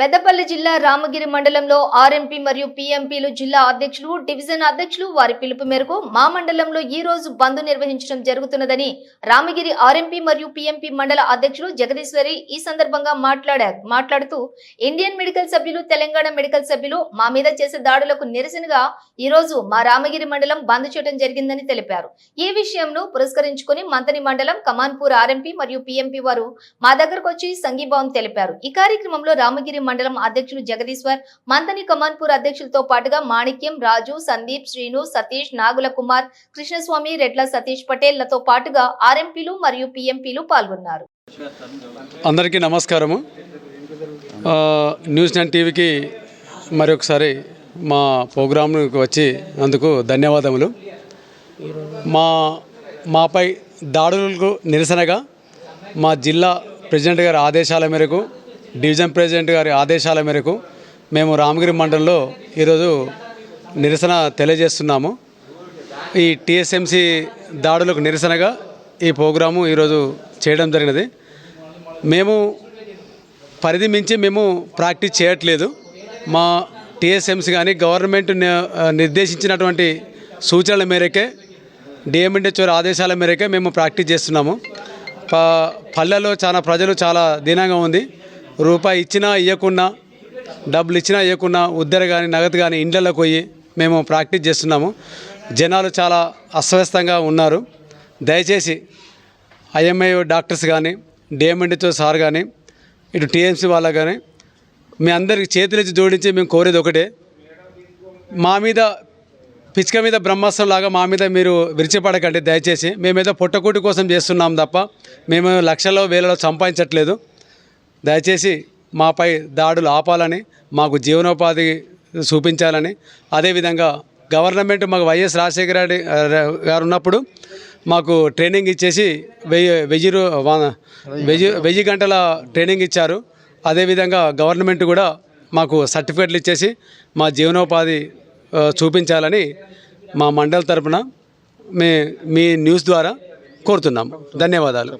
పెద్దపల్లి జిల్లా రామగిరి మండలంలో ఆర్ఎంపీ మరియు పీఎంపీలు జిల్లా అధ్యక్షులు డివిజన్ అధ్యక్షులు వారి పిలుపు మేరకు మా మండలంలో ఈ రోజు బంద్ నిర్వహించడం జరుగుతున్నదని రామగిరి ఆర్ఎంపీ మరియు పీఎంపీ మండల అధ్యక్షులు జగదీశ్వరి ఈ సందర్భంగా మాట్లాడారు మాట్లాడుతూ ఇండియన్ మెడికల్ సభ్యులు తెలంగాణ మెడికల్ సభ్యులు మా మీద చేసే దాడులకు నిరసనగా ఈ రోజు మా రామగిరి మండలం బంద్ చేయడం జరిగిందని తెలిపారు. ఈ విషయంను పురస్కరించుకుని మంతని మండలం కమాన్పూర్ ఆర్ఎంపీ మరియు పీఎంపీ వారు మా దగ్గరకు వచ్చి సంఘీభావం తెలిపారు. ఈ కార్యక్రమంలో రామగిరి మండలం అధ్యక్షులు జగదీశ్వర్ మంతని కమాన్పూర్ అధ్యక్షులతో పాటుగా మాణిక్యం రాజు సందీప్ శ్రీను సతీష్ నాగుల కుమార్ కృష్ణస్వామి రెడ్ల సతీష్ పటేళ్ళతో పాటుగా ఆర్ఎంపీలు మరియు పీఎంపీలు పాల్గొన్నారు. అందరికీ నమస్కారము. న్యూస్ నైన్ టీవీకి మరొకసారి మా ప్రోగ్రాంకి వచ్చి అందుకు ధన్యవాదములు. మా మాపై దాడులకు నిరసనగా మా జిల్లా ప్రెసిడెంట్ గారి ఆదేశాల మేరకు డివిజన్ ప్రెసిడెంట్ గారి ఆదేశాల మేరకు మేము రామగిరి మండలంలో ఈరోజు నిరసన తెలియజేస్తున్నాము. ఈ టీఎస్ఎంసి దాడులకు నిరసనగా ఈ ప్రోగ్రాము ఈరోజు చేయడం జరిగినది. మేము పరిధి మించి మేము ప్రాక్టీస్ చేయట్లేదు. మా టీఎస్ఎంసీ కానీ గవర్నమెంట్ నిర్దేశించినటువంటి సూచనల మేరకే డిఎంఎన్హెచ్ఓ ఆదేశాల మేరకే మేము ప్రాక్టీస్ చేస్తున్నాము. ప పల్లెల్లో చాలా ప్రజలు చాలా దీనంగా ఉంది. రూపాయి ఇచ్చినా ఇవ్వకున్నా డబ్బులు ఇచ్చినా ఇవ్వకున్నా ఉద్దర కానీ నగదు కానీ ఇండ్లలోకి పోయి మేము ప్రాక్టీస్ చేస్తున్నాము. జనాలు చాలా అస్వస్థంగా ఉన్నారు. దయచేసి ఐఎంఐ డాక్టర్స్ కానీ డిఎంఎండ్తో సార్ కానీ ఇటు టీఎంసీ వాళ్ళ కానీ మీ అందరికి చేతులెత్తి జోడించి మేము కోరేది ఒకటే. మా మీద పిచ్చుక మీద బ్రహ్మాస్త్రం లాగా మా మీద మీరు విరిచిపడకండి దయచేసి. మేమేదో పొట్టకూటి కోసం చేస్తున్నాం తప్ప మేము లక్షల్లో వేలలో సంపాదించట్లేదు. దయచేసి మాపై దాడులు ఆపాలని మాకు జీవనోపాధి చూపించాలని. అదేవిధంగా గవర్నమెంట్ మాకు వైఎస్ రాజశేఖర రెడ్డి గారు ఉన్నప్పుడు మాకు ట్రైనింగ్ ఇచ్చేసి వెయ్యి వెయ్యి వెయ్యి వెయ్యి గంటల ట్రైనింగ్ ఇచ్చారు. అదేవిధంగా గవర్నమెంట్ కూడా మాకు సర్టిఫికెట్లు ఇచ్చేసి మా జీవనోపాధి చూపించాలని మా మండలి తరపున మే మీ న్యూస్ ద్వారా కోరుతున్నాం. ధన్యవాదాలు.